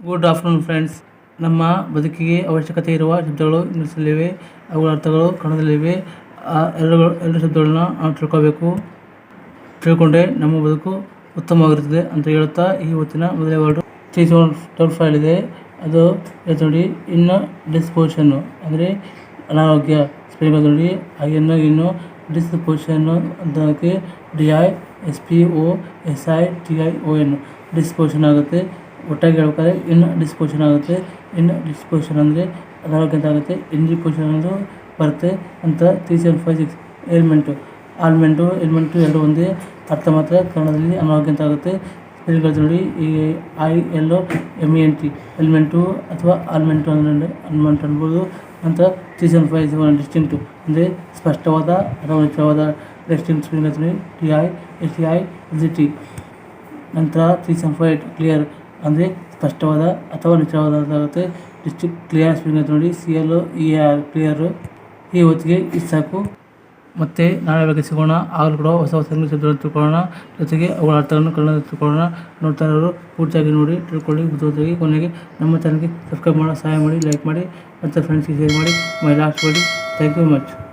Good afternoon friends ನಮ್ಮ ಬದುಕಿಗೆ ಅವಶ್ಯಕತೆ ಇರುವ ಶಬ್ದಗಳು ನಿಲ್ಲಿಸಲಿವೆ, ಅವುಗಳ ಅರ್ಥಗಳು ಕನ್ನಡದಲ್ಲಿವೆ ಆ ಎರಡು ಎರಡು ಶಬ್ದಗಳನ್ನ ನಾವು ತಿಳ್ಕೋಬೇಕು. ತಿಳ್ಕೊಂಡ್ರೆ ನಮ್ಮ ಬದುಕು ಉತ್ತಮವಾಗಿರುತ್ತದೆ ಅಂತ ಹೇಳುತ್ತಾ ಈ ಹೊತ್ತಿನ ಮೊದಲೇ ವರ್ಡು. ಚೀಸ್ ಡಬಲ್ ಫೈವ್ ಇದೆ. ಅದು ನೋಡಿ, ಇನ್ನು ಡಿಸ್ಪೋಷನ್ನು ಅಂದರೆ ಅನಾರೋಗ್ಯ. ಸ್ಪೆಲ್ಲಿಂಗ್ ನೋಡಿ ಇನ್ನು ಇನ್ನು ಡಿಸ್ಪೋಷನ್ನು ಅಂತಕ್ಕೆ D I S P O S I T I O N. Disposition ಆಗುತ್ತೆ. ಒಟ್ಟಾಗಿ ಹೇಳ್ಬೇಕಾದ್ರೆ ಇನ್ ಡಿಸ್ಪೋಷನ್ ಆಗುತ್ತೆ. ಇನ್ ಡಿಸ್ಪೋಷನ್ ಅಂದರೆ ಅಂತ ಆಗುತ್ತೆ. ಇಂಡಿಪೋಷನ್ ಅನ್ನೋದು ಬರುತ್ತೆ ಅಂತ three seven five six ailment ailment ailment ಎರಡು ಒಂದೇ ಅರ್ಥ ಮಾತ್ರ ಕನ್ನಡದಲ್ಲಿ ಅನಾರೋಗ್ಯ ಅಂತ ಆಗುತ್ತೆ. ಸ್ಪೆಲ್ಲಿಂಗ್ ನೋಡಿ, ಈ I L M E N T ailment ಅಥವಾ ಆಲ್ಮೆಂಟು ಅಂದರೆ ಅನ್ಮೆಂಟ್ ಅನ್ಬೋದು ಅಂತ three seven five seven distinct ಅಂದರೆ ಸ್ಪಷ್ಟವಾದ ಅಥವಾ ನಿಖರವಾದ ನೋಡಿ. T I S T I C T ನಂತರ ತ್ರೀ ಸೆವೆನ್ ಫೈವ್ ಕ್ಲಿಯರ್ ಅಂದರೆ ಸ್ಪಷ್ಟವಾದ ಅಥವಾ ನಿಖರವಾದಾಗುತ್ತೆ ಹೆಚ್ಚು ಕ್ಲಿಯರ್ ಸ್ಪೆಲ್ಲಿಂಗ್ ನೋಡಿ C L E A R ಈ ಹೊತ್ತಿಗೆ ಇದು ಸಾಕು. ಮತ್ತು ನಾಳೆ ಬಗ್ಗೆ ಸಿಗೋಣ, ಆಗಲೂ ಕೂಡ ಹೊಸ ಹೊಸ ಇಂಗ್ಲೀಷ್ ಶಬ್ದಗಳನ್ನು ತಿಳ್ಕೊಳ್ಳೋಣ ಜೊತೆಗೆ ಅವುಗಳ ಅರ್ಥಗಳನ್ನು ಕನ್ನಡ ತಿಳ್ಕೊಳ್ಳೋಣ ನೋಡ್ತಾ ಇರೋರು ಪೂರ್ತಿಯಾಗಿ ನೋಡಿ, ತಿಳ್ಕೊಳ್ಳಿ ಬುದ್ಧಿವಂತರಾಗಿ ಕೊನೆಗೆ ನಮ್ಮ ಚಾನಲ್ಗೆ ಸಬ್ಸ್ಕ್ರೈಬ್ ಮಾಡೋ, ಸಹಾಯ ಮಾಡಿ ಲೈಕ್ ಮಾಡಿ, ಮತ್ತು ಫ್ರೆಂಡ್ಸ್ಗೆ ಶೇರ್ ಮಾಡಿ ಮೈ ಲಾಸ್ಟ್ ಮಾಡಿ ಥ್ಯಾಂಕ್ ಯು ಮಚ್